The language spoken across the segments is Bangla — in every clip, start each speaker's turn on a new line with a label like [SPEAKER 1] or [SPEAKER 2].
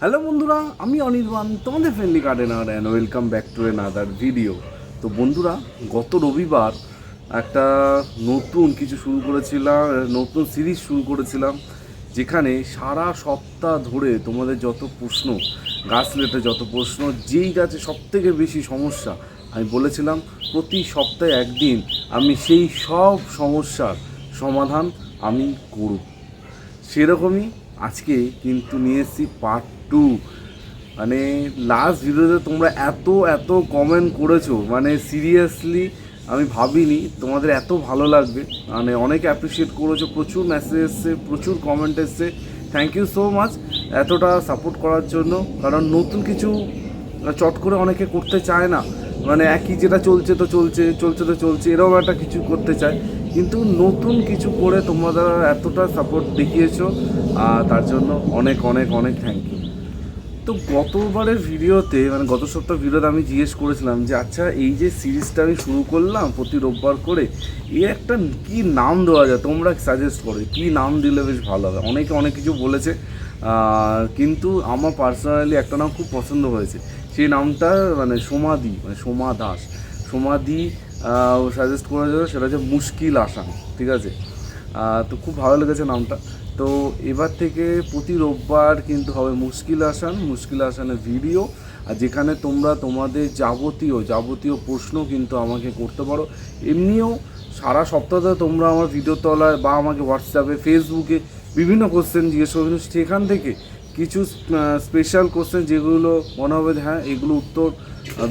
[SPEAKER 1] হ্যালো বন্ধুরা, আমি অনির্বাণ, তোমাদের friendly gardener and welcome back to another video তো বন্ধুরা, গত রবিবার একটা নতুন কিছু শুরু করেছিলাম নতুন সিরিজ শুরু করেছিলাম, যেখানে সারা সপ্তাহ ধরে তোমাদের যত প্রশ্ন, গাছ রিলেটেড যত প্রশ্ন, যেই গাছে সব থেকে বেশি সমস্যা, আমি বলেছিলাম, প্রতি সপ্তাহে একদিন আমি সেই সব সমস্যার সমাধান আমি করব। সেরকমই আজকে কিন্তু নিয়ে এসেছি পার্ট টু মানে লাস্ট ভিডিওতে তোমরা এত এত কমেন্ট করেছ। মানে সিরিয়াসলি আমি ভাবিনি তোমাদের এত ভালো লাগবে। মানে অনেক অ্যাপ্রিসিয়েট করেছ, প্রচুর মেসেজ এসছে, প্রচুর কমেন্ট এসছে। থ্যাংক ইউ সো মাচ এতটা সাপোর্ট করার জন্য। কারণ নতুন কিছু চট করে অনেকে করতে চায় না। মানে একই যেটা চলছে তো চলছে চলছে তো চলছে, এরকম একটা কিছু করতে চায়। কিন্তু নতুন কিছু করে তোমরা এতটা সাপোর্ট দেখিয়েছো। আর তার জন্য অনেক অনেক অনেক থ্যাংক ইউ তো গতবারের ভিডিওতে মানে গত সপ্তাহ ভিডিওতে আমি জিজ্ঞেস করেছিলাম যে আচ্ছা এই যে সিরিজটা আমি শুরু করলাম প্রতি রোববার করে, এর একটা কি নাম দেওয়া যায়? তোমরা সাজেস্ট করো, কি নাম দিলে বেশ ভালো হবে? অনেকে অনেক কিছু বলেছে কিন্তু আমার পার্সোনালি একটা নাম খুব পছন্দ হয়েছে। সেই নামটা মানে সমাধি মানে সোমা দাস। সমাধি সাজেস্ট করেছিল, সেটা হচ্ছে মুশকিল আসান ঠিক আছে? তো খুব ভালো লেগেছে নামটা। তো এবার থেকে প্রতি রোববার কিন্তু হবে মুশকিল আসান, মুশকিল আসানের ভিডিও আর যেখানে তোমরা তোমাদের যাবতীয় যাবতীয় প্রশ্ন কিন্তু আমাকে করতে পারো। এমনিও সারা সপ্তাহে তোমরা আমার ভিডিও তলায় বা আমাকে হোয়াটসঅ্যাপে ফেসবুকে বিভিন্ন কোশ্চেন জিজ্ঞেস করবে সেখান থেকে কিছু স্পেশাল কোশ্চেন যেগুলো মনে হবে হ্যাঁ এগুলো উত্তর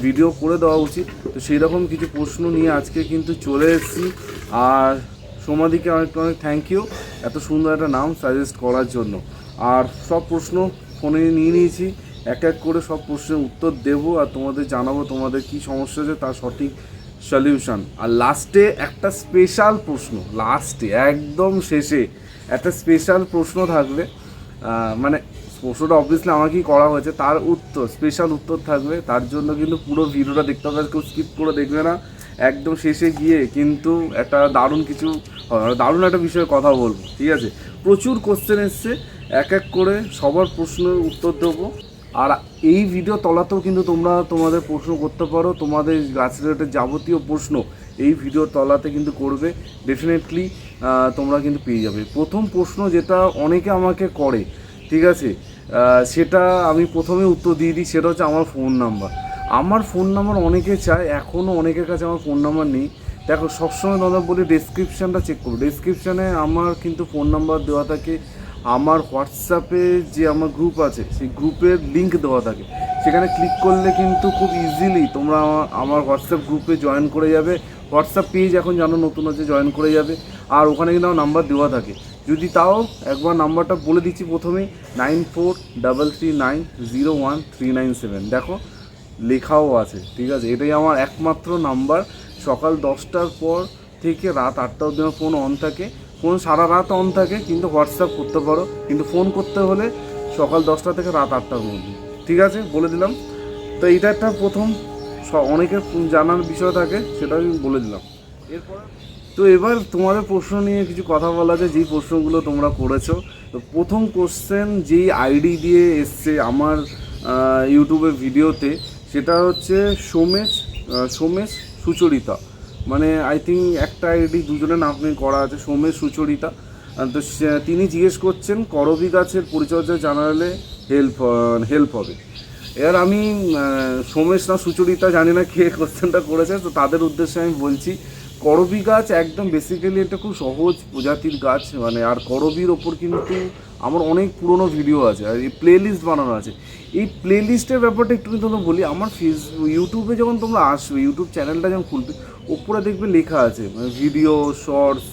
[SPEAKER 1] ভিডিও করে দেওয়া উচিত। তো সেই রকম কিছু প্রশ্ন নিয়ে আজকে কিন্তু চলে এসেছি। আর সোমাদিকে অনেক অনেক থ্যাংক ইউ এত সুন্দর একটা নাম সাজেস্ট করার জন্য। আর সব প্রশ্ন ফোনে নিয়ে নিয়েছি। এক এক করে সব প্রশ্নের উত্তর দেব আর তোমাদের জানাব তোমাদের কি সমস্যা আছে তার সঠিক সলিউশন আর লাস্টে একটা স্পেশাল প্রশ্ন লাস্টে একদম শেষে একটা স্পেশাল প্রশ্ন থাকবে। মানে প্রশ্নটা অবভিয়াসলি আমাকেই করা হয়েছে, তার উত্তর স্পেশাল উত্তর থাকবে। তার জন্য কিন্তু পুরো ভিডিওটা দেখতে হবে কেউ স্কিপ করে দেখবে না। একদম শেষে গিয়ে কিন্তু একটা দারুণ কিছু। দারুণ একটা বিষয়ে কথা বলব, ঠিক আছে? প্রচুর কোশ্চেন এসছে, এক এক করে সবার প্রশ্নের উত্তর দেবো। আর এই ভিডিও তলাতেও কিন্তু তোমরা তোমাদের প্রশ্ন করতে পারো, তোমাদের গাছ রিলেটেড যাবতীয় প্রশ্ন এই ভিডিও তলাতে কিন্তু করবে। ডেফিনেটলি তোমরা কিন্তু পেয়ে যাবে। প্রথম প্রশ্ন যেটা অনেকে আমাকে করে, ঠিক আছে? সেটা আমি প্রথমে উত্তর দিয়ে দিই, সেটা হচ্ছে আমার ফোন নাম্বার আমার ফোন নাম্বার অনেকে চায় এখনও অনেকের কাছে আমার ফোন নাম্বার নেই। দেখো, সবসময় দাদা বলি ডেসক্রিপশানটা চেক করো। ডেসক্রিপশানে আমার কিন্তু ফোন নাম্বার দেওয়া থাকে, আমার হোয়াটসঅ্যাপে যে আমার গ্রুপ আছে, সেই গ্রুপের লিঙ্ক দেওয়া থাকে। সেখানে ক্লিক করলে কিন্তু খুব ইজিলি তোমরা আমার- হোয়াটসঅ্যাপ গ্রুপে জয়েন করে যাবে। হোয়াটসঅ্যাপ পেজ এখন জানো নতুন হচ্ছে জয়েন করে যাবে। আর ওখানে কিন্তু আমার নাম্বার দেওয়া থাকে। যদি তাও একবার নাম্বারটা বলে দিচ্ছি প্রথমেই nine four double three nine zero one three nine seven দেখো লেখাও আছে, ঠিক আছে? এটাই আমার একমাত্র নাম্বার। সকাল দশটার পর থেকে রাত আটটা অবধি আমার ফোন অন থাকে। ফোন সারা রাত অন থাকে, কিন্তু হোয়াটসঅ্যাপ করতে পারো। কিন্তু ফোন করতে হলে সকাল দশটা থেকে রাত আটটার মধ্যে, ঠিক আছে? বলে দিলাম। তো এটা একটা প্রথম অনেকের জানার বিষয় থাকে, সেটা আমি বলে দিলাম। এরপর তো এবার তোমাদের প্রশ্ন নিয়ে কিছু কথা বলা যায়, যেই প্রশ্নগুলো তোমরা করেছ। তো প্রথম কোশ্চেন যেই আইডি দিয়ে এসছে আমার ইউটিউবের ভিডিওতে সেটা হচ্ছে সোমেশ সোমেশ সুচরিতা। মানে আই থিঙ্ক একটা আইডি দুজনের নাম করা আছে, সোমেশ সুচরিতা। তো তিনি জিজ্ঞেস করছেন, করবি গাছের পরিচর্যা জানালে হেল্প হেল্প হবে। এবার আমি সোমেশ না সুচরিতা জানি না কে কোশ্চেনটা করেছে, তো তাদের উদ্দেশ্যে আমি বলছি, করবি গাছ একদম বেসিক্যালি একটা খুব সহজ প্রজাতির গাছ মানে আর করবির ওপর কিন্তু আমার অনেক পুরনো ভিডিও আছে, আর এই প্লে লিস্ট বানানো আছে। এই প্লে লিস্টের ব্যাপারটা একটু তোমাকে বলি, আমার ফেসবুক ইউটিউবে যখন তোমরা আসবে ইউটিউব চ্যানেলটা যখন খুলবে, ওপরে দেখবে লেখা আছে ভিডিও শর্টস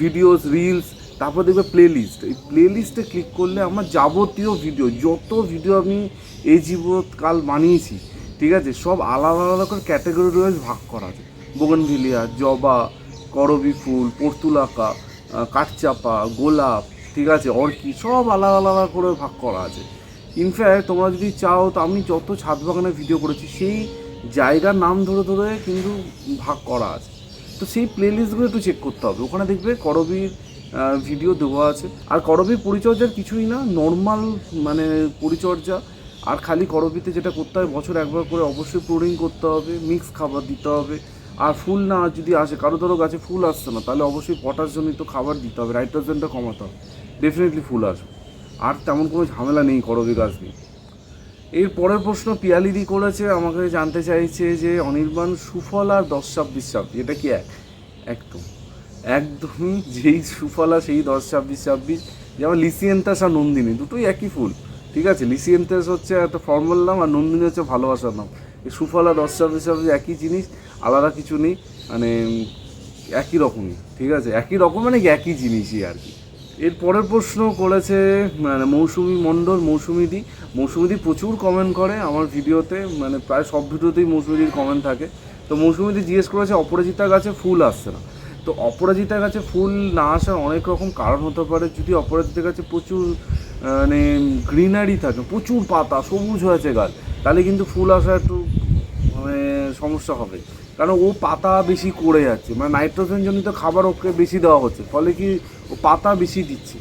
[SPEAKER 1] ভিডিওস রিলস তারপর দেখবে প্লে লিস্ট এই প্লে লিস্টে ক্লিক করলে আমার যাবতীয় ভিডিও যত ভিডিও আমি এই জীবৎকাল বানিয়েছি, ঠিক আছে, সব আলাদা আলাদা করে ক্যাটাগরি ওয়াইজ ভাগ করা আছে। বোগনভিলিয়া, জবা, করবি ফুল, পর্তুলাকা কাঠচাপা, গোলাপ, ঠিক আছে, অর্কি, সব আলাদা আলাদা করে ভাগ করা আছে। ইনফ্যাক্ট তোমরা যদি চাও, তো আমি যত ছাদ বাগানের ভিডিও করেছি, সেই জায়গার নাম ধরে ধরে কিন্তু ভাগ করা আছে। তো সেই প্লে লিস্টগুলো একটু চেক করতে হবে। ওখানে দেখবে করবির ভিডিও দেওয়া আছে। আর করবি পরিচর্যার কিছুই না নর্মাল মানে পরিচর্যা। আর খালি করবিতে যেটা করতে হয়, বছর একবার করে অবশ্যই প্রোডিং করতে হবে মিক্স খাবার দিতে হবে। আর ফুল না যদি আসে, কারও ধরো গাছে ফুল আসছে না, তাহলে অবশ্যই পটাশজনিত খাবার দিতে হবে নাইট্রোজেনটা কমাতে হবে। ডেফিনেটলি ফুল আসবে। আর তেমন কোনো ঝামেলা নেই করবি গাছ নিয়ে। এর পরের প্রশ্ন পিয়ালিদি করেছে, আমাকে জানতে চাইছে যে অনির্বাণ, সুফল আর দশ ছাব্বিশ ছাব্বিশ, এটা কি এক? একদম। একদমই যেই সুফলা সেই দশ ছাব্বিশ ছাব্বিশ যেমন লিসিয়েন্তাস আর নন্দিনী, দুটোই একই ফুল, ঠিক আছে? লিসিয়েন্তাস হচ্ছে একটা ফর্মাল নাম আর নন্দিনী হচ্ছে ভালোবাসার নাম। এই সুফলা দশ ছাব্বিশ ছাব্বিশ একই জিনিস, আলাদা কিছু নেই মানে একই রকমই, ঠিক আছে? একই রকম মানে একই জিনিসই আর কি। এর পরের প্রশ্ন করেছে মানে মৌসুমি মণ্ডল মৌসুমিদি মৌসুমিদি প্রচুর কমেন্ট করে আমার ভিডিওতে মানে প্রায় সব ভিডিওতেই মৌসুমিদির কমেন্ট থাকে। তো মৌসুমিদি জিজ্ঞেস করেছে, অপরাজিতা গাছে ফুল আসছে না। তো অপরাজিতা গাছে ফুল না আসার অনেক রকম কারণ হতে পারে। যদি অপরাজিতা গাছে প্রচুর মানে গ্রিনারি থাকে, প্রচুর পাতা, সবুজ হয়েছে গাছ, তাহলে কিন্তু ফুল আসা একটু মানে সমস্যা হবে। কারণ ও পাতা বেশি করে যাচ্ছে। মানে নাইট্রোজেন জনিত খাবার ওকে বেশি দেওয়া হচ্ছে। ফলে কি ও পাতা বেশি দিচ্ছে।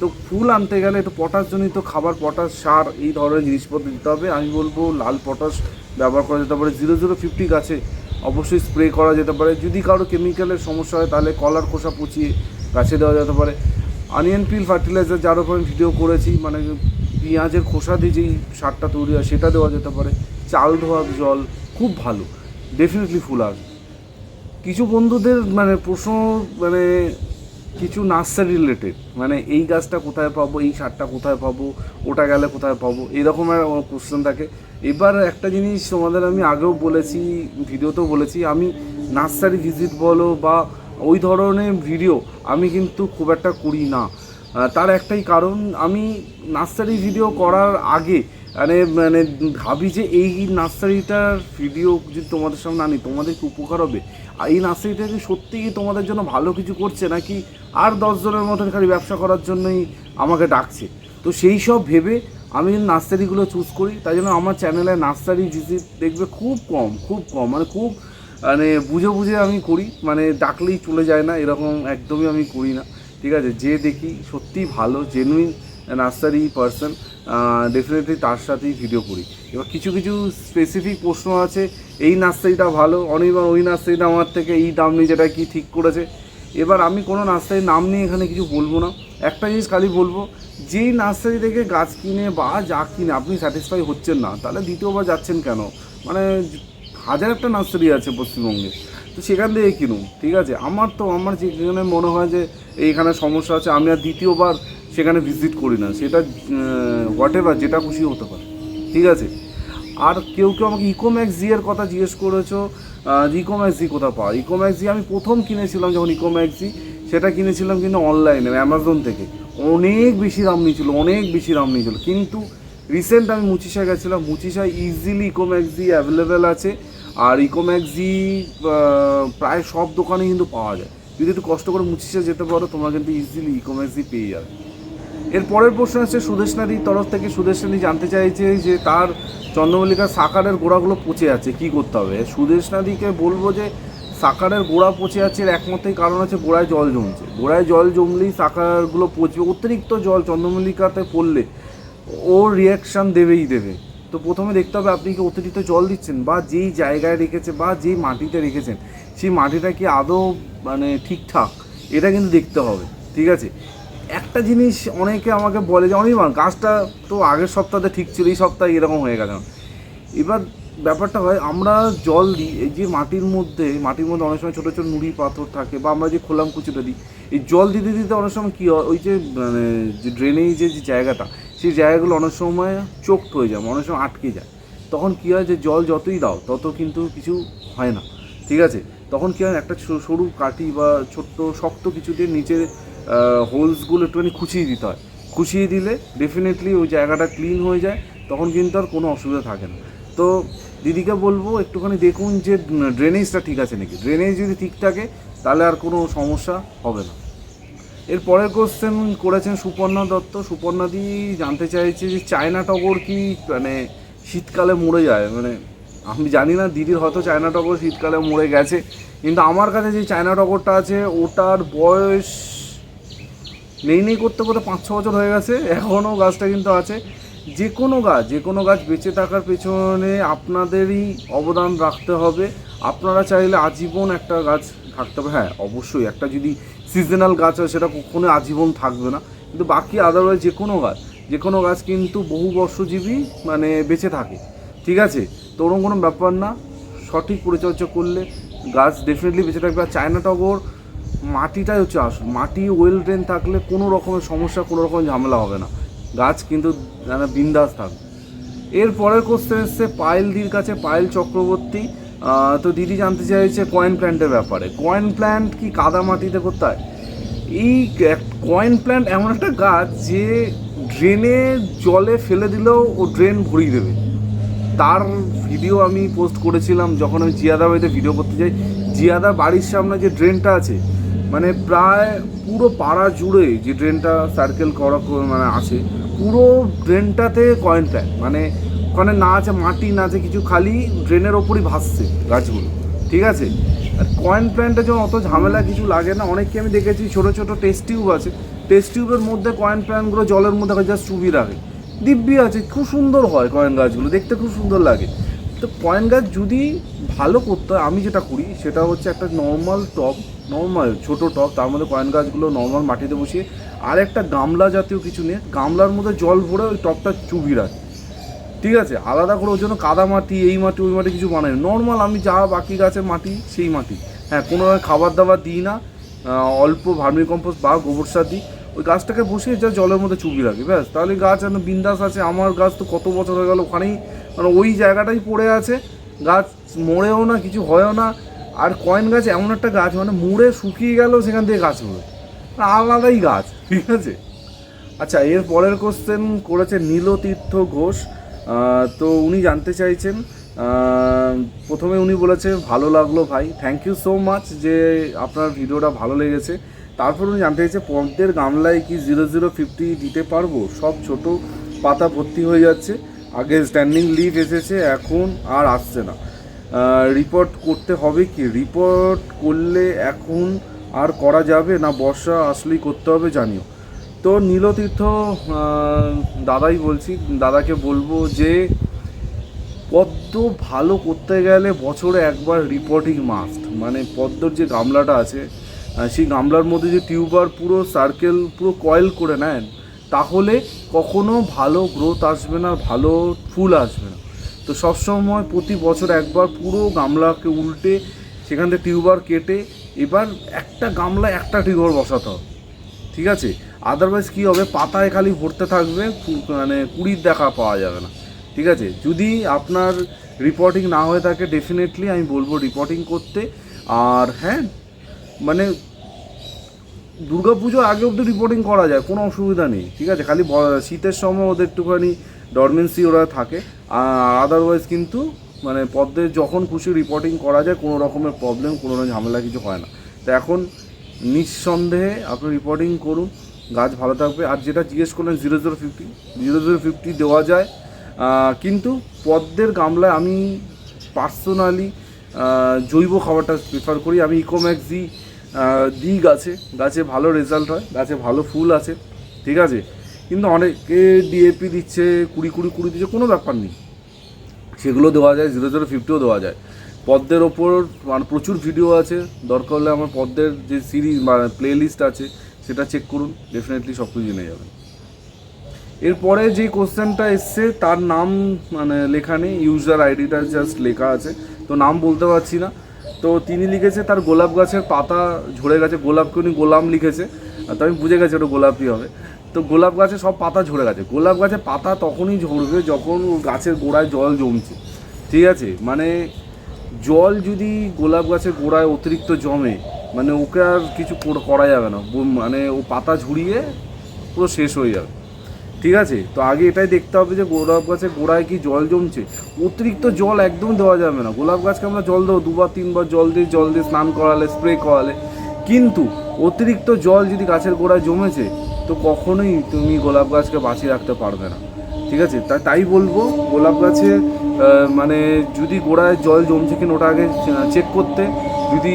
[SPEAKER 1] তো ফুল আনতে গেলে একটু পটাশ জনিত খাবার পটাশ সার এই ধরনের জিনিসপত্র দিতে হবে। আমি বলব লাল পটাশ ব্যবহার করা যেতে পারে। জিরো জিরো ফিফটি গাছে অবশ্যই স্প্রে করা যেতে পারে। যদি কারও কেমিক্যালের সমস্যা হয়, তাহলে কলার খোসা পচিয়ে গাছে দেওয়া যেতে পারে। অনিয়ন পিল ফার্টিলাইজার যার উপর আমি ভিডিও করেছি মানে পেঁয়াজের খোসা দিয়ে যেই সারটা তৈরি হয়, সেটা দেওয়া যেতে পারে। চাল ধোয়া জল খুব ভালো। ডেফিনেটলি ফুল আসবে কিছু বন্ধুদের মানে প্রশ্ন মানে কিছু নার্সারি রিলেটেড মানে এই গাছটা কোথায় পাবো, এই সারটা কোথায় পাবো, ওটা গেলে কোথায় পাবো, এরকম কোশ্চেন থাকে। এবার একটা জিনিস তোমাদের আমি আগেও বলেছি, ভিডিওতেও বলেছি, আমি নার্সারি ভিজিট বলো বা ওই ধরনের ভিডিও আমি কিন্তু খুব একটা করি না। তার একটাই কারণ, আমি নার্সারি ভিডিও করার আগে মানে মানে ভাবি যে এই নার্সারিটার ভিডিও যদি তোমাদের সামনে আনি, তোমাদের কি উপকার হবে? আর এই নার্সারিটা কি সত্যিই কি তোমাদের জন্য ভালো কিছু করছে, নাকি আর দশজনের মতন খালি ব্যবসা করার জন্যই আমাকে ডাকছে? তো সেই সব ভেবে আমি নার্সারিগুলো চুজ করি, তাই জন্য আমার চ্যানেলে নার্সারি ভিজিট দেখবে খুব কম খুব কম মানে খুব মানে বুঝে বুঝে আমি করি মানে ডাকলেই চলে যায় না, এরকম একদমই আমি করি না, ঠিক আছে? যে দেখি সত্যিই ভালো জেনুইন নার্সারি পার্সন ডেফিনেটলি তার সাথেই ভিডিও করি। এবার কিছু কিছু স্পেসিফিক প্রশ্ন আছে, এই নার্সারিটা ভালো অনির্বাণ ওই নার্সারিটা আমার থেকে এই দাম নিয়ে যেটা কি ঠিক করেছে। এবার আমি কোনো নার্সারির নাম নিয়ে এখানে কিছু বলব না। একটা জিনিস খালি বলব, যেই নার্সারি থেকে গাছ কিনে বা যা কিনে আপনি স্যাটিসফাই হচ্ছেন না, তাহলে দ্বিতীয়বার যাচ্ছেন কেন? মানে হাজার একটা নার্সারি আছে পশ্চিমবঙ্গে, তো সেখান থেকে কিনুন, ঠিক আছে? আমার তো, আমার যেখানে মনে হয় যে এইখানে সমস্যা আছে, আমি আর দ্বিতীয়বার সেখানে ভিজিট করি না। সেটা হোয়াট এভার যেটা খুশি হতে পারে। ঠিক আছে? আর কেউ কেউ আমাকে ইকোম্যাক্স জি এর কথা জিজ্ঞেস করেছ। ইকোম্যাক্স জি কোথা পাওয়া? ইকোম্যাক্স জি আমি প্রথম কিনেছিলাম যখন ইকোম্যাক্স জি সেটা কিনেছিলাম কিন্তু অনলাইনে অ্যামাজন থেকে। অনেক বেশি দাম নিয়েছিল, অনেক বেশি দাম নিয়েছিল। কিন্তু রিসেন্ট আমি মুচিশায় গেছিলাম। মুচিশায় ইজিলি ইকোম্যাক্স জি অ্যাভেলেবেল আছে। আর ইকোম্যাক্স জি প্রায় সব দোকানে কিন্তু পাওয়া যায়। যদি একটু কষ্ট করে মুচিশা যেতে পারো, তোমরা কিন্তু ইজিলি ইকোম্যাক্স জি পেয়ে যাবে। এর পরের প্রশ্ন হচ্ছে সুদেশনাদির তরফ থেকে সুদেশনাদি জানতে চাইছে যে তার চন্দ্রমল্লিকার সাকারের গোড়াগুলো পচে আছে, কি করতে হবে? সুদেশনাদিকে বলব যে, সাকারের গোড়া পচে আছে এর একমাত্রই কারণ আছে গোড়ায় জল জমছে। গোড়ায় জল জমলেই সাকারগুলো পচবে, অতিরিক্ত জল চন্দ্রমল্লিকাতে পড়লে ও রিয়াকশান দেবেই দেবে। তো প্রথমে দেখতে হবে আপনি কি অতিরিক্ত জল দিচ্ছেন বা যেই জায়গায় রেখেছে বা যেই মাটিতে রেখেছেন, সেই মাটিটা কি আদৌ মানে ঠিকঠাক? এটা কিন্তু দেখতে হবে, ঠিক আছে? একটা জিনিস অনেকে আমাকে বলে যে অনির্বাণ গাছটা তো আগের সপ্তাহে ঠিক ছিল, এই সপ্তাহে এরকম হয়ে গেল। এবার ব্যাপারটা হয়, আমরা জল দিই, এই যে মাটির মধ্যে মাটির মধ্যে অনেক সময় ছোটো ছোটো নুড়ি পাথর থাকে বা আমরা যে খোলাম কুচিটা দিই, এই জল দিতে দিতে অনেক সময় কী হয়, ওই যে মানে যে ড্রেনেজের যে জায়গাটা, সেই জায়গাগুলো অনেক সময় চোখট হয়ে যায়, অনেক সময় আটকে যায়। তখন কী হয় যে, জল যতই দাও, তত কিন্তু কিছু হয় না, ঠিক আছে? তখন কী হয়, একটা সরু কাঠি বা ছোট্ট, শক্ত কিছু দিয়ে নিচে হোলসগুলো একটুখানি খুঁচিয়ে দিতে হয়। খুঁচিয়ে দিলে ডেফিনেটলি ওই জায়গাটা ক্লিন হয়ে যায়, তখন কিন্তু আর কোনো অসুবিধা থাকে না। তো দিদিকে বলব, একটুখানি দেখুন যে ড্রেনেজটা ঠিক আছে নাকি? ড্রেনেজ যদি ঠিক থাকে, তাহলে আর কোনো সমস্যা হবে না। এর পরের কোশ্চেন করেছেন সুপর্ণা দত্ত। সুপর্ণাদি জানতে চাইছে যে, চায়না টগর কি মানে শীতকালে মরে যায়? মানে আমি জানি না, দিদির হয়তো চায়না টগর শীতকালে মরে গেছে। কিন্তু আমার কাছে যে চায়না টগরটা আছে, ওটার বয়স নেই নেই করতে করতে পাঁচ, ছ বছর হয়ে গেছে এখনও গাছটা কিন্তু আছে। যে কোনো গাছ, যে কোনো গাছ বেঁচে থাকার পেছনে আপনাদেরই অবদান রাখতে হবে। আপনারা চাইলে আজীবন একটা গাছ থাকতে হবে। হ্যাঁ অবশ্যই একটা যদি সিজনাল গাছ হয়, সেটা কখনো আজীবন থাকবে না। কিন্তু বাকি আদারওয়াইজ যে কোনো গাছ, যে কোনো গাছ কিন্তু বহু বর্ষজীবী মানে বেঁচে থাকে। ঠিক আছে? তো ওরকম কোনো ব্যাপার না। সঠিক পরিচর্যা করলে গাছ ডেফিনেটলি বেঁচে থাকবে। আর চায়না টগর মাটিটাই হচ্ছে আসল। মাটি ওয়েল ড্রেন থাকলে কোনো রকমের সমস্যা, কোনো রকম ঝামেলা হবে না। গাছ কিন্তু মানে বিন্দাস থাকবে। এর পরের কোশ্চেন এসছে পায়েলদির কাছে, পায়েল চক্রবর্তী। তো দিদি জানতে চাইছে কয়েন প্ল্যান্টের ব্যাপারে। কয়েন প্ল্যান্ট কি কাদা মাটিতে করতে হয় এই কয়েন প্ল্যান্ট এমন একটা গাছ যে ড্রেনে জলে ফেলে দিলেও ও ড্রেন ভরিয়ে দেবে। তার ভিডিও আমি পোস্ট করেছিলাম, যখন আমি জিয়াদা বাড়িতে ভিডিও করতে যাই। জিয়াদা বাড়ির সামনে যে ড্রেনটা আছে মানে প্রায় পুরো পাড়া জুড়ে যে ড্রেনটা সার্কেল করা মানে আছে, পুরো ড্রেনটাতে কয়েন প্ল্যান্ট মানে ওখানে না আছে মাটি, না আছে কিছু, খালি ড্রেনের ওপরই ভাসছে গাছগুলো, ঠিক আছে? আর কয়েন প্ল্যান্টে যখন অত ঝামেলা কিছু লাগে না, অনেককে আমি দেখেছি ছোটো ছোটো টেস্ট টিউব আছে টেস্ট টিউবের মধ্যে কয়েন প্ল্যান্টগুলো জলের মধ্যে জাস্ট চুবি রাখে দিব্যি আছে, খুব সুন্দর হয় কয়েন গাছগুলো, দেখতে খুব সুন্দর লাগে। তো কয়েন গাছ যদি ভালো করতে হয়, আমি যেটা করি, সেটা হচ্ছে একটা নর্মাল টব নর্মাল ছোট টব তার মধ্যে কয়েন গাছগুলো নর্মাল মাটিতে বসিয়ে, আর একটা গামলা জাতীয় কিছু নিয়ে, গামলার মধ্যে জল ভরে ওই টবটা চুবি রাখে। ঠিক আছে? আলাদা করে ওর জন্য কাদা মাটি, এই মাটি, ওই মাটি কিছু বানাই নর্মাল আমি যা বাকি গাছের মাটি, সেই মাটি। হ্যাঁ কোনো খাবার দাবার দিই না অল্প ভার্মি কম্পোস্ট বা গোবর সার দিই। ওই গাছটাকে বসিয়ে যা জলের মধ্যে চুবি রাখি, ব্যাস। তাহলে গাছ যেন বিন্দাস আছে, আমার গাছ তো কত বছর হয়ে গেল ওখানেই মানে ওই জায়গাটাই পড়ে আছে। গাছ মরেও না, কিছু হয়ও না। আর কয়েন গাছ এমন একটা গাছ মানে মুড়ে শুকিয়ে গেল, সেখান থেকে গাছ হবে আলাদাই গাছ, ঠিক আছে? আচ্ছা এর পরের কোশ্চেন করেছে নীলতীর্থ ঘোষ। তো উনি জানতে চাইছেন প্রথমে উনি বলেছে, ভালো লাগল ভাই থ্যাংক ইউ সো মাচ যে আপনার ভিডিওটা ভালো লেগেছে। তারপর উনি জানতে চাইছে, পদ্মের গামলায় কি জিরো জিরো ফিফটি দিতে পারব? সব ছোট পাতা ভর্তি হয়ে যাচ্ছে। আগে স্ট্যান্ডিং লিভ এসেছে, এখন আর আসছে না। রিপোর্ট করতে হবে কি? রিপোর্ট করলে এখন আর করা যাবে না? বর্ষা আসলেই করতে হবে, জানিও। তো নীলতীর্থ দাদাই বলছি, দাদাকে বলব যে, পদ্ম ভালো করতে গেলে বছরে একবার রিপোর্টিং মাস্ট মানে পদ্মর যে গামলাটা আছে সেই গামলার মধ্যে যে টিউবার পুরো সার্কেল পুরো কয়েল করে নেন তাহলে কখনো ভালো গ্রোথ আসবে না, ভালো ফুল আসবে না। তো সবসময় প্রতি বছর একবার পুরো গামলাকে উল্টে, সেখান থেকে টিউবার কেটে, এবার একটা গামলা একটা টিউবার বসাতে হবে। ঠিক আছে? আদারওয়াইজ কী হবে? পাতায় খালি ভরতে থাকবে মানে কুড়ির দেখা পাওয়া যাবে না। ঠিক আছে? যদি আপনার রিপোর্টিং না হয়ে থাকে ডেফিনেটলি আমি বলব রিপোর্টিং করতে। আর হ্যাঁ মানে পুজোর আগে অব্দি রিপোর্টিং করা যায়, কোনো অসুবিধা নেই, ঠিক আছে? খালি শীতের সময় ওদের একটুখানি ডরমেন্সি ওরা থাকে আর আদারওয়াইজ কিন্তু মানে পদ্মের যখন খুশি রিপোর্টিং করা যায়, কোনো রকমের প্রবলেম কোনো ঝামেলা কিছু হয় না। তো এখন নিঃসন্দেহে আপনি রিপোর্টিং করুন, গাছ ভালো থাকবে। আর যেটা জিজ্ঞেস করলেন zero zero fifty zero zero fifty দেওয়া যায় কিন্তু পদ্মের গামলায় আমি পার্সোনালি জৈব খাবারটা প্রিফার করি। আমি ইকোম্যাক্সি দিই গাছে গাছে ভালো রেজাল্ট হয়, গাছে ভালো ফুল আছে, ঠিক আছে? কিন্তু অনেকে ডিএপি দিচ্ছে, কুড়ি কুড়ি কুড়ি দিচ্ছে, কোনো ব্যাপার নেই। সেগুলো দেওয়া যায় জিরো জিরো ফিফটিও দেওয়া যায়। পদ্মের ওপর মানে প্রচুর ভিডিও আছে, দরকার হলে আমার পদ্মের যে সিরিজ মানে প্লে লিস্ট আছে, সেটা চেক করুন ডেফিনেটলি সব কিছু জেনে যাবেন। এরপরে যে কোশ্চেনটা এসছে, তার নাম মানে লেখা নেই ইউজার আইডিটা জাস্ট লেখা আছে। তো নাম বলতে পারছি না। তো তিনি লিখেছে তার গোলাপ গাছের পাতা ঝরে গেছে গোলাপকে উনি গোলাম লিখেছে। তো আমি বুঝে গেছি ওটা গোলাপই হবে। তো গোলাপ গাছে সব পাতা ঝরে গেছে। গোলাপ গাছে পাতা তখনই ঝরবে যখন গাছের গোড়ায় জল জমছে। ঠিক আছে? মানে জল যদি গোলাপ গাছের গোড়ায় অতিরিক্ত জমে মানে ওকে আর কিছু করা যাবে না। মানে ও পাতা ঝুরিয়ে পুরো শেষ হয়ে যাবে। ঠিক আছে? তো আগে এটাই দেখতে হবে যে গোলাপ গাছের গোড়ায় কি জল জমছে। অতিরিক্ত জল একদম দেওয়া যাবে না। গোলাপ গাছকে আমরা জল দেবো, দুবার, তিনবার জল দিয়ে জল দিয়ে স্নান করালে, স্প্রে করালে। কিন্তু অতিরিক্ত জল যদি গাছের গোড়ায় জমেছে, তো কখনোই তুমি গোলাপ গাছকে বাঁচিয়ে রাখতে পারবে না। ঠিক আছে? তাই তাই বলব, গোলাপ গাছে মানে যদি গোড়ায় জল জমছে কিনা ওটা আগে চেক করতে। যদি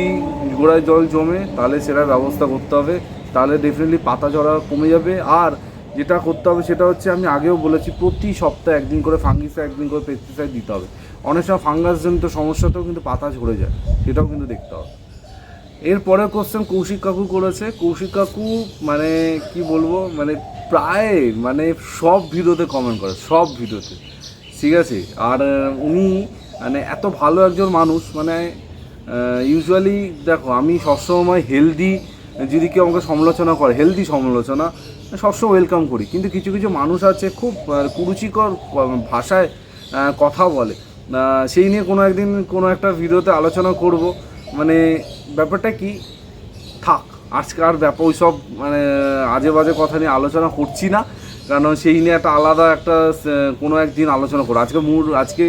[SPEAKER 1] গোড়ায় জল জমে, তাহলে সেটার ব্যবস্থা করতে হবে। তাহলে ডেফিনেটলি পাতা ঝরা কমে যাবে। আর যেটা করতে হবে সেটা হচ্ছে আমি আগেও বলেছি, প্রতি সপ্তাহে একদিন করে ফাঙ্গিসাইড একদিন করে পেস্টিসাইড দিতে হবে। অনেক সময় ফাঙ্গাসজনিত সমস্যাতেও কিন্তু পাতা ঝরে যায়, সেটাও কিন্তু দেখতে হবে। এরপরে কোশ্চেন কৌশিক কাকু করেছে। কৌশিক কাকু মানে কি বলব মানে প্রায় মানে সব ভিডিওতে কমেন্ট করে, সব ভিডিওতে। ঠিক আছে? আর উনি মানে এত ভালো একজন মানুষ মানে ইউজুয়ালি দেখো, আমি সবসময় হেলদি যদি কেউ আমাকে সমালোচনা করে হেলদি সমালোচনা সবসময় ওয়েলকাম করি। কিন্তু কিছু কিছু মানুষ আছে খুব কুরুচিকর ভাষায় কথা বলে। সেই নিয়ে কোনো একদিন কোনো একটা ভিডিওতে আলোচনা করব। মানে ব্যাপারটা কি? থাক আজকে আর ব্যাপার ওই সব মানে আজে বাজে কথা নিয়ে আলোচনা করছি না। কারণ সেই নিয়ে একটা আলাদা একটা কোনো একদিন আলোচনা করো আজকে মুড, আজকে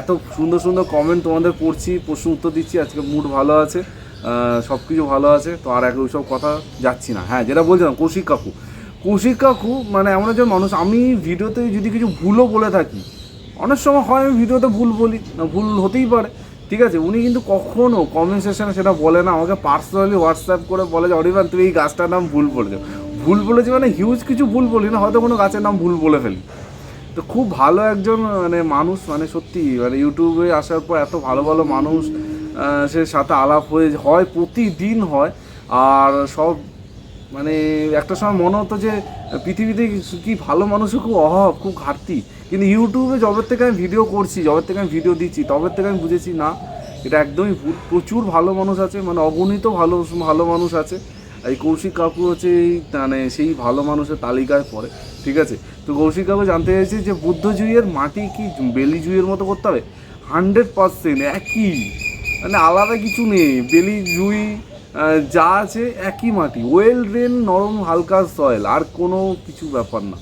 [SPEAKER 1] এত সুন্দর সুন্দর কমেন্ট তোমাদের পড়ছি প্রশ্ন উত্তর দিচ্ছি, আজকে মুড ভালো আছে। সব কিছু ভালো আছে, তো আর এক ওইসব কথা যাচ্ছি না। হ্যাঁ যেটা বলছিলাম, কৌশিক কাকু। কৌশিক কাকু মানে এমন একজন মানুষ, আমি ভিডিওতে যদি কিছু ভুলও বলে থাকি, অনেক সময় হয় আমি ভিডিওতে ভুল বলি, না, ভুল হতেই পারে, ঠিক আছে? উনি কিন্তু কখনো কমেন্ট সেকশনে সেটা বলে না, আমাকে পার্সোনালি হোয়াটসঅ্যাপ করে বলে যে, অরিবান, তুই এই গাছটার নাম ভুল বলেছ। ভুল বলেছি মানে হিউজ কিছু ভুল বলি না, হয়তো কোনো গাছের নাম ভুল বলে ফেলি। তো খুব ভালো একজন মানে মানুষ মানে সত্যি মানে ইউটিউবে আসার পর এত ভালো ভালো মানুষ সে সাথে আলাপ হয়ে হয়, প্রতিদিন হয়। আর সব মানে একটা সময় মনে হতো যে পৃথিবীতে কি ভালো মানুষের খুব অভাব, খুব ঘাটতি। কিন্তু ইউটিউবে যবের থেকে আমি ভিডিও করছি, যবের থেকে আমি ভিডিও দিচ্ছি, তবের থেকে আমি বুঝেছি, না, এটা একদমই প্রচুর ভালো মানুষ আছে মানে অগণিত ভালো ভালো মানুষ আছে। এই কৌশিক কাকু হচ্ছে এই মানে সেই ভালো মানুষের তালিকায় পড়ে, ঠিক আছে? তো কৌশিক কাকু জানতে চাইছি যে বুদ্ধজুইয়ের মাটি কি বেলি জুইয়ের মতো করতে হবে? হান্ড্রেড পার্সেন্ট একই। মানে আলাদা কিছু নেই। বেলি, জুই যা আছে একই মাটি। ওয়েল ড্রেন, নরম হালকা সয়েল, আর কোনো কিছু ব্যাপার না।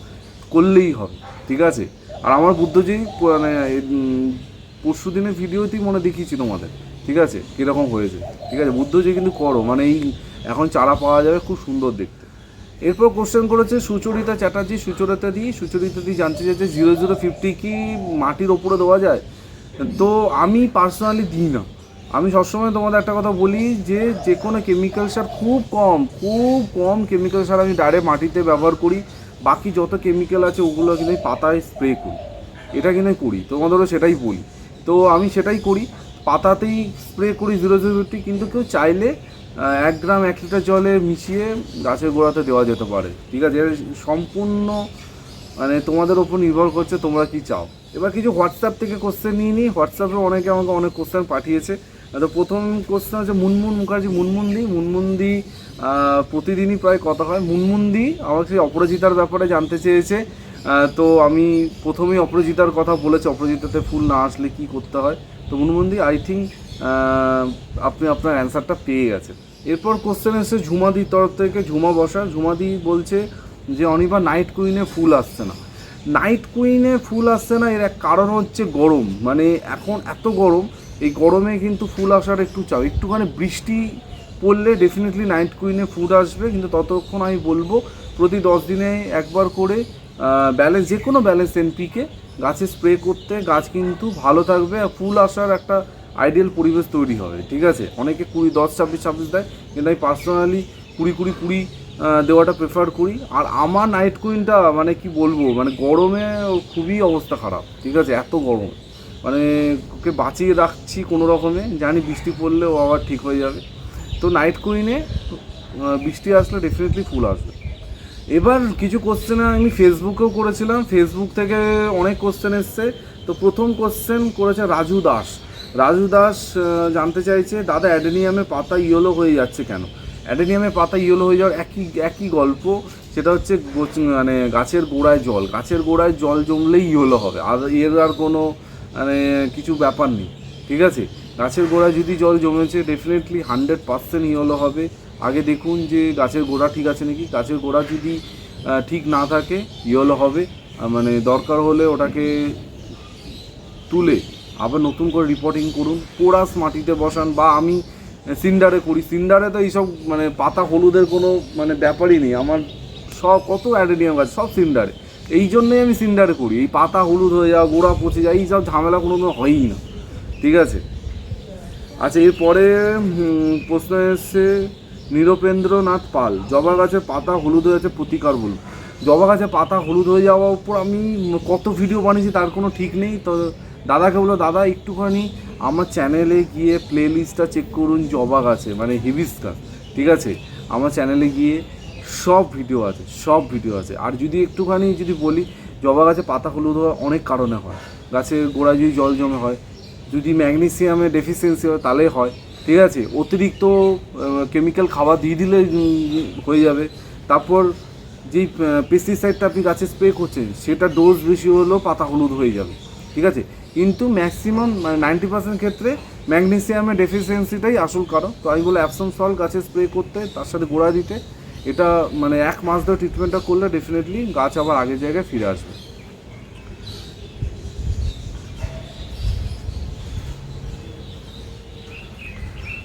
[SPEAKER 1] করলেই হবে, ঠিক আছে? আর আমার বুদ্ধজি মানে পরশু দিনের ভিডিওতেই মনে দেখিয়েছি তোমাদের, ঠিক আছে? কীরকম হয়েছে, ঠিক আছে? বুদ্ধজি কিন্তু করো মানে এই এখন চারা পাওয়া যাবে খুব সুন্দর দেখতে। এরপর কোশ্চেন করেছে সুচরিতা চ্যাটার্জি, সুচরিতা দি সুচরিতা দি জানতে চাইছে জিরো জিরো ফিফটি কি মাটির ওপরে দেওয়া যায়? তো আমি পার্সোনালি দিই না। আমি সবসময় তোমাদের একটা কথা বলি যে যে কোনো কেমিক্যাল সার খুব কম খুব কম কেমিক্যাল সার আমি ডাইরেক্ট মাটিতে ব্যবহার করি। বাকি যত কেমিক্যাল আছে ওগুলো কিন্তু আমি পাতায় স্প্রে করি। এটা কিন্তু করি, তোমাদেরও সেটাই বলি। তো আমি সেটাই করি, পাতাতেই স্প্রে করি জিরো জিরো ফিফটি কিন্তু কেউ চাইলে এক গ্রাম এক লিটার জলে মিশিয়ে গাছের গোড়াতে দেওয়া যেতে পারে। ঠিক আছে সম্পূর্ণ মানে তোমাদের ওপর নির্ভর করছে তোমরা কি চাও। এবার কিছু হোয়াটসঅ্যাপ থেকে কোশ্চেন নিয়ে নিই। হোয়াটসঅ্যাপে অনেকে আমাকে অনেক কোশ্চেন পাঠিয়েছে। তো প্রথম কোশ্চেন হচ্ছে মুনমুন মুখার্জি মুনমুন্দি মুনমুন্দি প্রতিদিনই প্রায় কথা হয়। মুনমুন্দি আমাকে অপরাজিতার ব্যাপারে জানতে চেয়েছে। তো আমি প্রথমেই অপরাজিতার কথা বলেছি, অপরাজিতাতে ফুল না আসলে কি করতে হয়। তো মুনমুন্দি আই থিঙ্ক আপনি আপনার অ্যান্সারটা পেয়ে গেছেন। এরপর কোশ্চেন এসেছে ঝুমাদির তরফ থেকে, ঝুমা বসা। ঝুমাদি বলছে যে, অনিবা নাইট কুইনে ফুল আসছে না। নাইট কুইনে ফুল আসছে না, এর এক কারণ হচ্ছে গরম। মানে এখন এত গরম এই গরমে কিন্তু ফুল আসার একটু চাও একটুখানি বৃষ্টি পড়লে ডেফিনেটলি নাইট কুইনে ফুল আসবে, কিন্তু ততক্ষণ আমি বলব, প্রতি দশ দিনে একবার করে ব্যালেন্স যে কোনো ব্যালেন্স এনপিকে গাছে স্প্রে করতে, গাছ কিন্তু ভালো থাকবে আর ফুল আসার একটা আইডিয়াল পরিবেশ তৈরি হবে, ঠিক আছে? অনেকে কুড়ি, দশ, ছাব্বিশ ছাব্বিশ দেয়, কিন্তু আমি পার্সোনালি কুড়ি কুড়ি কুড়ি দেওয়াটা প্রেফার করি। আর আমার নাইট কুইনটা মানে কি বলব মানে গরমে খুবই অবস্থা খারাপ, ঠিক আছে? এত গরম। মানে ওকে বাঁচিয়ে রাখছি কোনো রকমে। জানি বৃষ্টি পড়লে ও আবার ঠিক হয়ে যাবে। তো নাইট কুইনে বৃষ্টি আসলে ডেফিনেটলি ফুল আসবে। এবার কিছু কোশ্চেন আমি ফেসবুকেও করেছিলাম। ফেসবুক থেকে অনেক কোশ্চেন এসছে। তো প্রথম কোশ্চেন করেছে রাজু দাস। রাজু দাস জানতে চাইছে, দাদা, অ্যাডেনিয়ামে পাতা ইয়েলো হয়ে যাচ্ছে কেন? অ্যাডেনিয়ামে পাতা ইয়েলো হয়ে যাওয়ার একই একই গল্প। সেটা হচ্ছে মানে গাছের গোড়ায় জল। গাছের গোড়ায় জল জমলেই ইয়েলো হবে। আর এর আর কোনো মানে কিছু ব্যাপার নেই, ঠিক আছে? গাছের গোড়ায় যদি জল জমেছে ডেফিনেটলি হান্ড্রেড পার্সেন্ট ইয়েলো হবে। আগে দেখুন যে গাছের গোড়া ঠিক আছে নাকি? গাছের গোড়া যদি ঠিক না থাকে, ইয়েলো হবে। মানে দরকার হলে ওটাকে তুলে আবার নতুন করে রিপোর্টিং করুন। পোড়াস মাটিতে বসান বা আমি সিন্ডারে করি। সিন্ডারে তো এইসব মানে পাতা হলুদের কোনো মানে ব্যাপারই নেই। আমার সব কত অ্যাডেনিয়াম গাছ? সব সিন্ডারে। এই জন্যই আমি সিন্ডারে করি। এই পাতা হলুদ হয়ে যাওয়া, গোড়া পচে যায় এই সব ঝামেলা কোনো হয়ই না। ঠিক আছে? আচ্ছা এরপরে প্রশ্ন এসছে, নিরপেন্দ্রনাথ পাল, জবা গাছের পাতা হলুদ হয়ে যাচ্ছে প্রতিকার বলুন। জবা গাছের পাতা হলুদ হয়ে যাওয়ার উপর আমি কত ভিডিও বানিয়েছি তার কোনো ঠিক নেই। তো দাদাকে বলল, দাদা, একটুখানি আমার চ্যানেলে গিয়ে প্লে চেক করুন জবা গাছে মানে হিবিস্কাস ঠিক আছে? আমার চ্যানেলে গিয়ে সব ভিডিও আছে, সব ভিডিও আছে। আর যদি একটুখানি যদি বলি, জবা গাছে পাতা হলুদ হওয়ার অনেক কারণে হয়। গাছের গোড়ায় যদি জল জমে হয়, যদি ম্যাগনেসিয়ামের ডেফিসিয়েন্সি হয়, তাহলে হয়। ঠিক আছে? অতিরিক্ত কেমিক্যাল খাবার দিয়ে দিলে হয়ে যাবে। তারপর যেই পেস্টিসাইডটা আপনি গাছে স্প্রে করছেন, সেটা ডোজ বেশি হলেও পাতা হলুদ হয়ে যাবে। ঠিক আছে? কিন্তু ম্যাক্সিমাম মানে নাইনটি পার্সেন্ট ক্ষেত্রে ম্যাগনেসিয়ামের ডেফিসিয়েন্সিটাই আসল কারণ। তো আমি বলে অ্যাপসন সল গাছে স্প্রে করতে, তার সাথে গোড়া দিতে এটা মানে এক মাস ধরে ট্রিটমেন্টটা করলে ডেফিনেটলি গাছ আবার আগের জায়গায় ফিরে আসবে।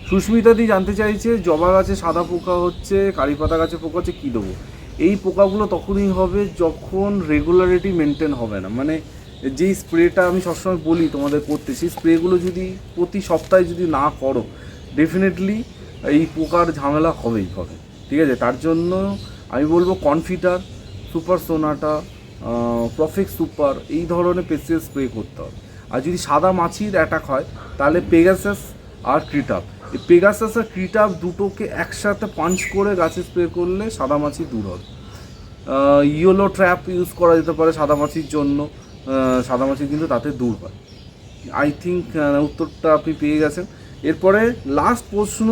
[SPEAKER 1] সুস্মিতাদি জানতে চাইছে, জবা গাছে সাদা পোকা হচ্ছে, কারি পাতা গাছে পোকা হচ্ছে, কী দেবো? এই পোকাগুলো তখনই হবে যখন রেগুলারিটি মেনটেন হবে না। মানে যেই স্প্রেটা আমি সবসময় বলি তোমাদের করতে, সেই স্প্রেগুলো যদি প্রতি সপ্তাহে যদি না করো ডেফিনেটলি এই পোকার ঝামেলা হবেই হবে। ঠিক আছে? তার জন্য আমি বলব Confider super Sonata perfect super এই ধরনের পেস্টিসাইড স্প্রে করতে হবে। আর যদি সাদা মাছির অ্যাটাক হয়, তাহলে পেগাসাস আর ক্রিটাপ এই পেগাসাস আর ক্রিটাপ দুটোকে একসাথে পাঞ্চ করে গাছে স্প্রে করলে সাদা মাছি দূর হবে। ইয়েলো ট্র্যাপ ইউজ করা যেতে পারে সাদা মাছির জন্য। সাদা মাছি কিন্তু তাতে দূর হয়। আই থিঙ্ক উত্তরটা আপনি পেয়ে গেছেন। এরপরে লাস্ট প্রশ্ন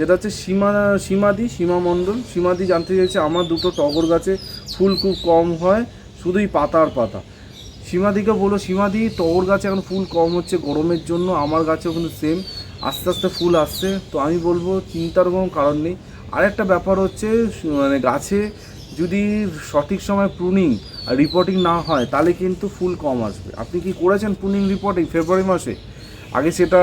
[SPEAKER 1] সেটা হচ্ছে সীমা, সীমাদি সীমা মণ্ডল সীমাদি জানতে চাইছে আমার দুটো টগর গাছে ফুল খুব কম হয়, শুধুই পাতা আর পাতা। সীমাদিকে বলো, সীমাদি টগর গাছে এখন ফুল কম হচ্ছে গরমের জন্য, আমার গাছেও কিন্তু সেম আস্তে আস্তে ফুল আসছে। তো আমি বলব, চিন্তার কোনো কারণ নেই। আরেকটা ব্যাপার হচ্ছে মানে গাছে যদি সঠিক সময় প্রুনিং আর রিপোর্টিং না হয়, তাহলে কিন্তু ফুল কম আসবে। আপনি কি করেছেন প্রুনিং রিপোর্টিং ফেব্রুয়ারি মাসে? আগে সেটা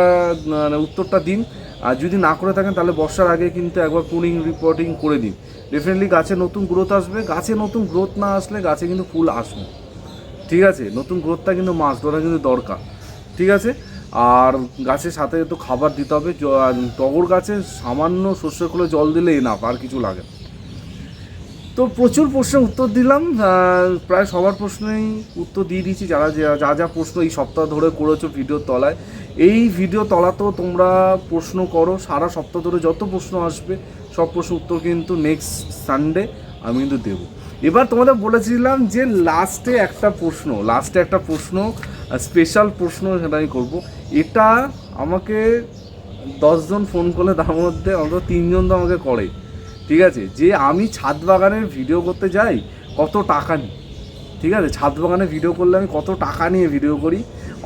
[SPEAKER 1] মানে উত্তরটা দিন। আর যদি না করে থাকেন, তাহলে বর্ষার আগে কিন্তু একবার প্রুনিং রিপোর্টিং করে দিন। ডেফিনেটলি গাছে নতুন গ্রোথ আসবে। গাছে নতুন গ্রোথ না আসলে গাছে কিন্তু ফুল আসবে। ঠিক আছে? নতুন গ্রোথটা কিন্তু মাছ ওটা কিন্তু দরকার। ঠিক আছে? আর গাছের সাথে তো খাবার দিতে হবে। টগর গাছে সামান্য শস্য খুলে জল দিলে না আর কিছু লাগে। তো প্রচুর প্রশ্নের উত্তর দিলাম। প্রায় সবার প্রশ্নেই উত্তর দিয়ে দিয়েছি। যারা যা যা প্রশ্ন এই সপ্তাহ ধরে করেছ ভিডিওর তলায় এই ভিডিও তলাতেও তোমরা প্রশ্ন করো, সারা সপ্তাহ ধরে যত প্রশ্ন আসবে, সব প্রশ্ন উত্তর কিন্তু নেক্সট সানডে আমি কিন্তু দেবো। এবার তোমাদের বলেছিলাম যে লাস্টে একটা প্রশ্ন লাস্টে একটা প্রশ্ন স্পেশাল প্রশ্ন সেটা আমি করব। এটা আমাকে দশজন ফোন করলে তার মধ্যে অন্তত তিনজন তো আমাকে করে। ঠিক আছে? যে আমি ছাদ বাগানের ভিডিও করতে যাই, কত টাকা নিই? ঠিক আছে? ছাদ বাগানে ভিডিও করলে আমি কত টাকা নিয়ে ভিডিও করি?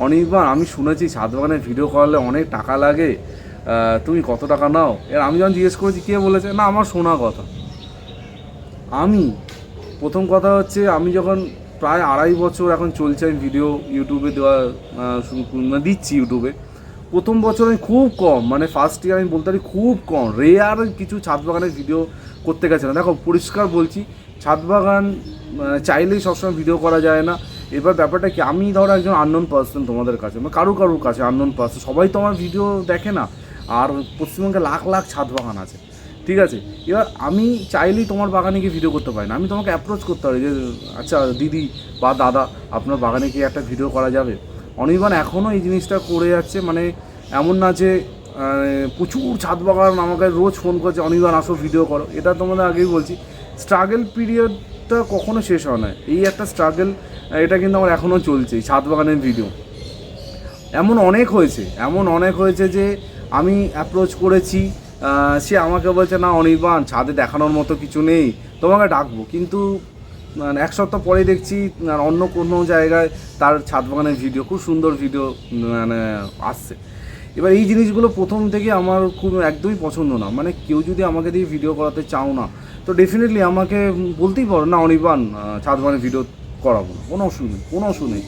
[SPEAKER 1] অনেকবার আমি শুনেছি ছাদ বাগানে ভিডিও করলে অনেক টাকা লাগে। তুমি কত টাকা নাও? এর আমি যখন জিজ্ঞেস করেছি, কে বলেছে? না, আমার শোনা কথা। আমি, প্রথম কথা হচ্ছে আমি যখন প্রায় আড়াই বছর এখন চলছে আমি ভিডিও ইউটিউবে দেওয়া মানে দিচ্ছি ইউটিউবে প্রথম বছর আমি খুব কম মানে ফার্স্ট ইয়ার আমি বলতে পারি খুব কম। রেয়ার কিছু ছাদ বাগানের ভিডিও করতে গেছে না দেখো, পরিষ্কার বলছি ছাদ বাগান চাইলেই সবসময় ভিডিও করা যায় না। এবার ব্যাপারটা কি, আমি ধরো একজন আননোন পার্সন তোমাদের কাছে মানে কারু কারুর কাছে আননোন পার্সন সবাই তো আমার ভিডিও দেখে না, আর পশ্চিমবঙ্গে লাখ লাখ ছাদ বাগান আছে, ঠিক আছে? এবার আমি চাইলেই তোমার বাগানে গিয়ে ভিডিও করতে পারি না, আমি তোমাকে অ্যাপ্রোচ করতে পারি যে আচ্ছা দিদি বা দাদা, আপনার বাগানে গিয়ে একটা ভিডিও করা যাবে। অনির্বাণ এখনও এই জিনিসটা করে যাচ্ছে মানে এমন না যে প্রচুর ছাদ বাগান আমাকে রোজ ফোন করছে, অনির্বাণ আসো ভিডিও করো, এটা তোমাদের আগেই বলছি। স্ট্রাগল পিরিয়ডটা কখনো শেষ হয় না। এই একটা স্ট্রাগল এটা কিন্তু আমার এখনও চলছে ছাদ বাগানের ভিডিও এমন অনেক হয়েছে, এমন অনেক হয়েছে যে আমি অ্যাপ্রোচ করেছি সে আমাকে বলছে, না, অনির্বাণ, ছাদে দেখানোর মতো কিছু নেই, তোমাকে ডাকবো। কিন্তু এক সপ্তাহ পরে দেখছি অন্য কোনো জায়গায় তার ছাদ বাগানের ভিডিও খুব সুন্দর ভিডিও মানে আসছে। এবার এই জিনিসগুলো প্রথম থেকে আমার খুব একদমই পছন্দ না। মানে কেউ যদি আমাকে দিয়ে ভিডিও করাতে চাও না তো ডেফিনেটলি আমাকে বলতেই পারো না অনির্বাণ আহ, ছাদ বাগানের ভিডিও করাবো। কোনো অসুবিধা কোনো অসুবিধা নেই।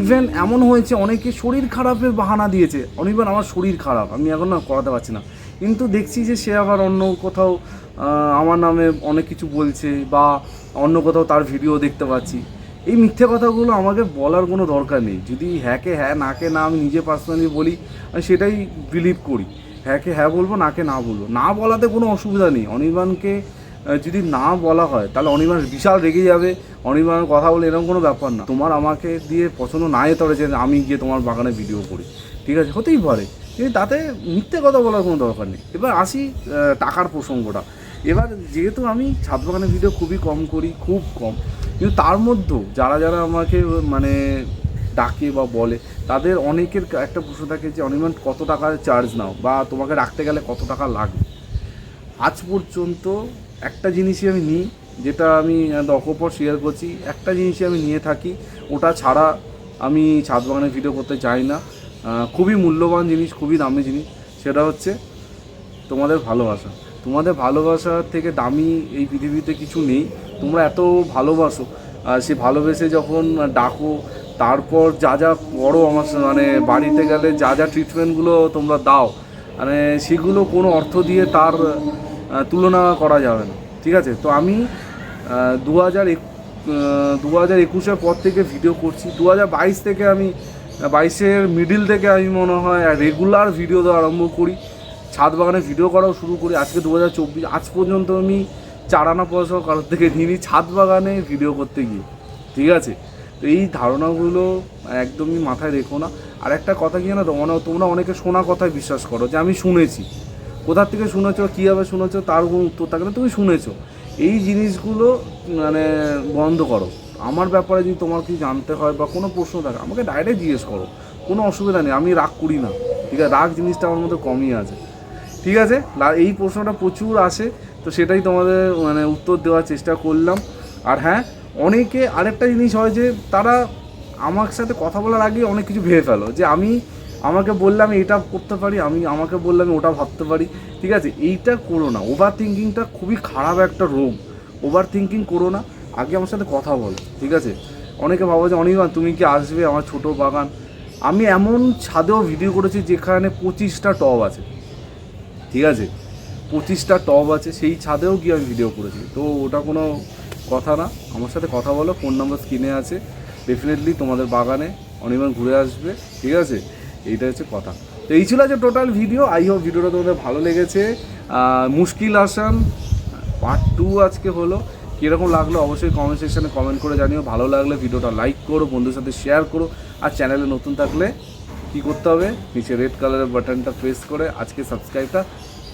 [SPEAKER 1] ইভেন এমন হয়েছে অনেকে শরীর খারাপের বাহানা দিয়েছে। অনির্বাণ আমার শরীর খারাপ আমি এখন না করাতে পারছি না। কিন্তু দেখছি যে সে আবার অন্য কোথাও আমার নামে অনেক কিছু বলছে বা অন্য কোথাও তার ভিডিও দেখতে পাচ্ছি। এই মিথ্যে কথাগুলো আমাকে বলার কোনো দরকার নেই। যদি হ্যাঁকে হ্যাঁ নাকে না আমি নিজে পার্সোনালি বলি, আমি সেটাই বিলিভ করি। হ্যাঁকে হ্যাঁ বলব, নাকে না বলব। না বলাতে কোনো অসুবিধা নেই। অনির্বাণকে যদি না বলা হয়, তাহলে অনির্বাণ বিশাল রেগে যাবে। অনির্বাণ কথা বলে এরকম কোনো ব্যাপার না। তোমার আমাকে দিয়ে পছন্দ না যেতে পারে যে আমি গিয়ে তোমার বাগানে ভিডিও করি। ঠিক আছে? হতেই পারে। কিন্তু তাতে মিথ্যে কথা বলার কোনো দরকার নেই। এবার আসি টাকার প্রসঙ্গটা। এবার যেহেতু আমি ছাদ বাগানের ভিডিও খুবই কম করি, খুব কম। কিন্তু তার মধ্যেও যারা যারা আমাকে মানে ডাকে বা বলে, তাদের অনেকের একটা প্রশ্ন থাকে যে, অনির্বাণ, কত টাকার চার্জ নাও? বা তোমাকে রাখতে গেলে কত টাকা লাগবে? আজ পর্যন্ত একটা জিনিসই আমি নিই, যেটা আমি অকপর শেয়ার করছি, একটা জিনিসই আমি নিয়ে থাকি, ওটা ছাড়া আমি ছাদ বাগানে ভিডিও করতে চাই না। খুবই মূল্যবান জিনিস, খুবই দামি জিনিস, সেটা হচ্ছে তোমাদের ভালোবাসা। তোমাদের ভালোবাসার থেকে দামি এই পৃথিবীতে কিছু নেই, তোমরা এত ভালোবাসো। আর সে ভালোবেসে যখন ডাকো, তারপর যা যা করো আমার মানে বাড়িতে গেলে যা যা ট্রিটমেন্টগুলো তোমরা দাও মানে সেগুলো কোনো অর্থ দিয়ে তার তুলনা করা যাবে না। ঠিক আছে? তো আমি দু হাজার এক দু হাজার একুশের পর থেকে ভিডিও করছি। দু হাজার বাইশ থেকে আমি, বাইশের মিডিল থেকে আমি মনে হয় রেগুলার ভিডিও দেওয়া আরম্ভ করি। ছাদ বাগানে ভিডিও করাও শুরু করি। আজকে দু হাজার চব্বিশ, আজ পর্যন্ত আমি চার আনা পয়সাও কারোর থেকে নিইনি, ছাদ বাগানে ভিডিও করতে গিয়ে। ঠিক আছে? তো এই ধারণাগুলো একদমই মাথায় রেখো না। আর একটা কথা কি তো মানে তোমরা অনেকে শোনা কথায় বিশ্বাস করো যে আমি শুনেছি। কোথার থেকে শুনেছো, কীভাবে শুনেছো, তার কোনো উত্তর থাকে না, তুমি শুনেছো। এই জিনিসগুলো মানে বন্ধ করো। আমার ব্যাপারে যদি তোমার কি জানতে হয় বা কোনো প্রশ্ন থাকে, আমাকে ডাইরেক্ট জিজ্ঞেস করো। কোনো অসুবিধা নেই, আমি রাগ করি না। ঠিক আছে? রাগ জিনিসটা আমার মধ্যে কমই আছে। ঠিক আছে? এই প্রশ্নটা প্রচুর আসে তো সেটাই তোমাদের মানে উত্তর দেওয়ার চেষ্টা করলাম। আর হ্যাঁ অনেকে আরেকটা জিনিস হয় যে, তারা আমার সাথে কথা বলার আগে অনেক কিছু ভেবে ফেলো, যে আমি আমাকে বললে আমি এটা করতে পারি, আমি আমাকে বললে আমি ওটা ভাবতে পারি। ঠিক আছে? এইটা করো না। ওভার থিঙ্কিংটা খুবই খারাপ একটা রোগ। ওভার থিঙ্কিং করো না। আগে আমার সাথে কথা বলো, ঠিক আছে? অনেকে ভাবো যে, অনির্বাণ, তুমি কি আসবে আমার ছোট বাগান? আমি এমন ছাদেও ভিডিও করেছি যেখানে পঁচিশটা টব আছে। ঠিক আছে? পঁচিশটা টব আছে, সেই ছাদেও গিয়ে আমি ভিডিও করেছি। তো ওটা কোনো কথা না। আমার সাথে কথা বলো ফোন নাম্বার স্ক্রিনে আছে। ডেফিনেটলি তোমাদের বাগানে অনির্বাণ ঘুরে আসবে, ঠিক আছে? এইটা হচ্ছে কথা। তো এই ছিল যে টোটাল ভিডিও আই হোপ ভিডিওটা তোমাদের ভালো লেগেছে। মুশকিল আসান পার্ট টু আজকে হলো। কীরকম লাগল অবশ্যই কমেন্ট সেকশনে কমেন্ট করে জানিও। ভালো লাগলে ভিডিওটা লাইক করো বন্ধুর সাথে শেয়ার করো। আর চ্যানেলে নতুন থাকলে কি করতে হবে? নিচে রেড কালারের বাটনটা প্রেস করে আজকে সাবস্ক্রাইবটা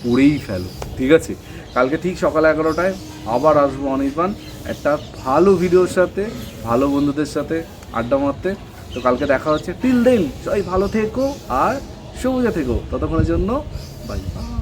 [SPEAKER 1] করেই ফেলো, ঠিক আছে? কালকে ঠিক সকাল এগারোটায় আবার আসব অনির্বাণ। একটা ভালো ভিডিওর সাথে, ভালো বন্ধুদের সাথে আড্ডা মারতে। তো কালকে দেখা হচ্ছে। টিল দেন সবাই ভালো থেকো আর সবুজে থেকো। ততক্ষণের জন্য বাই বাই